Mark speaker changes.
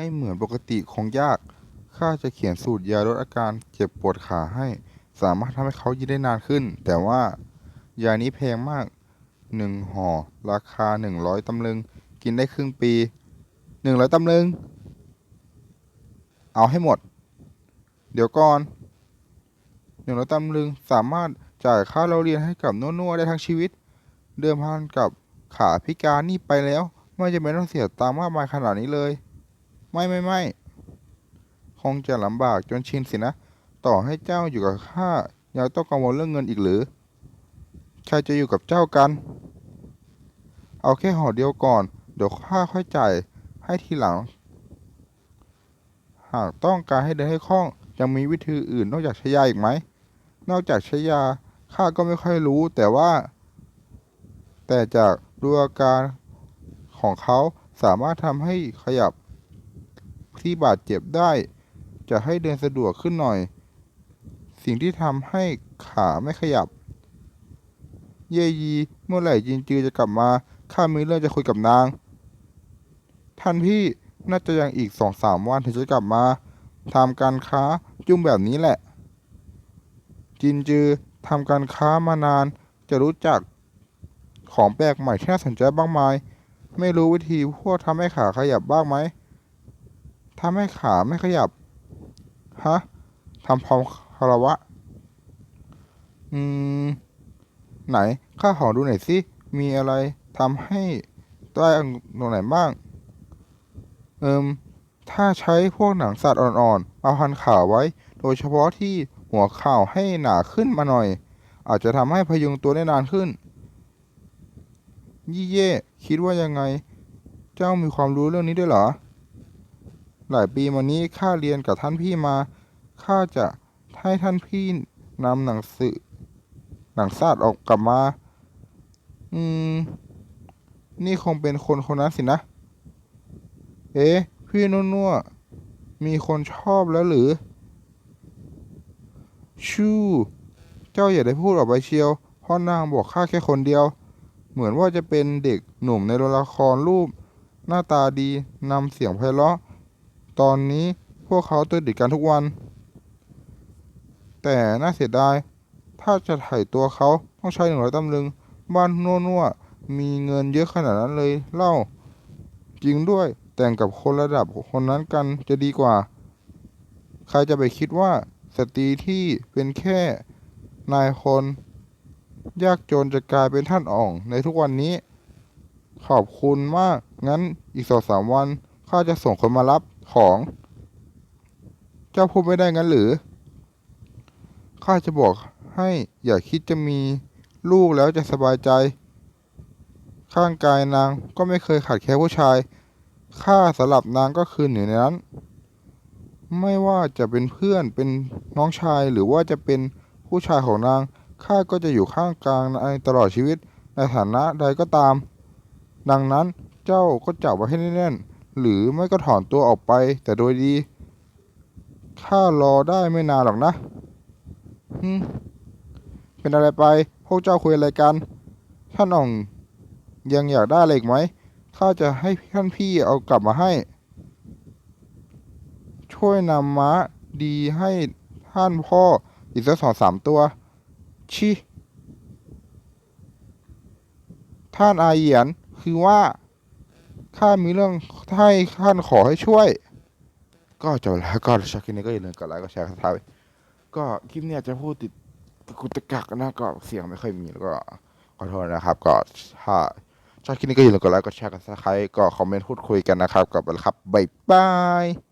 Speaker 1: ให้เหมือนปกติคงยาก ข้าจะเขียนสูตรยาลดอาการเจ็บปวดขาให้ สามารถทำให้เขายืนได้นานขึ้น แต่ว่า ยานี้แพงมากหนึ่งห่อ ราคาหนึ่งร้อยตำลึง กินได้ครึ่งปีหนึ่งร้อยตำลึง เอาให้หมด เดี๋ยวก่อนหนึ่งร้อยตำลึงสามารถจ่ายค่าเราเรียนให้กับนัวๆได้ทั้งชีวิต เดิมพันกับขาพิการนี่ไปแล้ว ไม่จำเป็นต้องเสียตังค์มากมายขนาดนี้เลย ไม่ไม่ไม่คงจะลำบากจนชินสินะ ต่อให้เจ้าอยู่กับข้ายังต้องกังวลเรื่องเงินอีกหรือใครจะอยู่กับเจ้ากัน เอาแค่ห่อเดียวก่อน เดี๋ยวข้าค่อยจ่ายให้ทีหลัง หากต้องการให้เดินให้คล่องยังมีวิธีอื่นนอกจากใช้ยาอีกไหม นอกจากใช้ยาข้าก็ไม่ค่อยรู้แต่ว่า แต่จากดูอาการของเขาสามารถทำให้ขยับ ที่บาดเจ็บได้ จะให้เดินสะดวกขึ้นหน่อย สิ่งที่ทำให้ขาไม่ขยับ เยยี เมื่อไหร่จินจือจะกลับมา ข้ามีเรื่องจะคุยกับนาง ท่านพี่น่าจะยังอีกสองสามวันถึงจะกลับมาทำการค้าจุ่มแบบนี้แหละ จินจือทำการค้ามานานจะรู้จักของแปลกใหม่ที่น่าสนใจบ้างไหมไม่รู้วิธีพวกทำให้ขาขยับบ้างไหม ทำให้ขาไม่ขยับ ฮะทำพร้อมคารวะ อืม ไหน ข้าขอดูหน่อยสิ มีอะไรทำให้ได้ตรงไหนบ้าง เอิมถ้าใช้พวกหนังสัตว์อ่อนๆเอาพันขาไว้ โดยเฉพาะที่หัวเข่าให้หนาขึ้นมาหน่อย อาจจะทำให้พยุงตัวได้นานขึ้น ยี่เย่ คิดว่ายังไง เจ้ามีความรู้เรื่องนี้ด้วยเหรอ หลายปีมานี้ข้าเรียนกับท่านพี่มา ข้าจะให้ท่านพี่นำหนังสือ หนังซาดออกกลับมา อืม นี่คงเป็นคนคนนั้นสินะ เอ๊ะ พี่นัวๆมีคนชอบแล้วหรือ ชู่ เจ้าอย่าได้พูดออกไปเชียวพราะนางบอกข้าแค่คนเดียว เหมือนว่าจะเป็นเด็กหนุ่มในโรงละครรูป หน้าตาดีนำเสียงไพเราะ ตอนนี้พวกเขาตัวติดกันทุกวัน แต่น่าเสียดาย ถ้าจะไถ่ตัวเขาต้องใช้หนึ่งร้อยตำลึง บ้านนัวๆมีเงินเยอะขนาดนั้นเลยเล่า จริงด้วยแต่งกับคนระดับคนนั้นกันจะดีกว่า ใครจะไปคิดว่าสตรีที่เป็นแค่นายคน ยากจนจะกลายเป็นท่านอ่องในทุกวันนี้ ขอบคุณมาก งั้นอีกสองสามวันข้าจะส่งคนมารับ ของ เจ้าพูดไม่ได้งั้นหรือ ข้าจะบอกให้อย่าคิดจะมีลูกแล้วจะสบายใจ ข้างกายนางก็ไม่เคยขาดแคลนผู้ชาย ข้าสำหรับนางก็คือหนึ่งในนั้น ไม่ว่าจะเป็นเพื่อนเป็นน้องชายหรือว่าจะเป็นผู้ชายของนาง ข้าก็จะอยู่ข้างกลางนตลอดชีวิตในฐานะใดก็ตาม ดังนั้นเจ้าก็จับไว้ให้แน่น หรือไม่ก็ถอนตัวออกไป แต่โดยดี ข้ารอได้ไม่นานหรอกนะฮึเป็นอะไรไป พวกเจ้าคุยอะไรกัน ท่านอ่องยังอยากได้อะไรอีกไหม ข้าจะให้ท่านพี่เอากลับมาให้ ช่วยนำม้าดีให้ท่านพ่ออีกสักสองสามตัว ชิ ท่านอาเหยียนคือว่า ข้ามีเรื่องให้ท่านขอให้ช่วย ก็จบแล้วก็ชาคลิปนี้ก็อย่าลืมกดไลค์กดแชร์กันทายก็คลิปเนี้ยจะพูดติดกุตะกักนะก็เสียงไม่ค่อยมีแล้วก็ขอโทษนะครับ ก็ถ้าชอบคลิปนี้ก็อย่าลืมกดไลค์กดแชร์กันสไครต์ก็คอมเมนต์พูดคุยกันนะครับกับแล้วครับบ๊ายบาย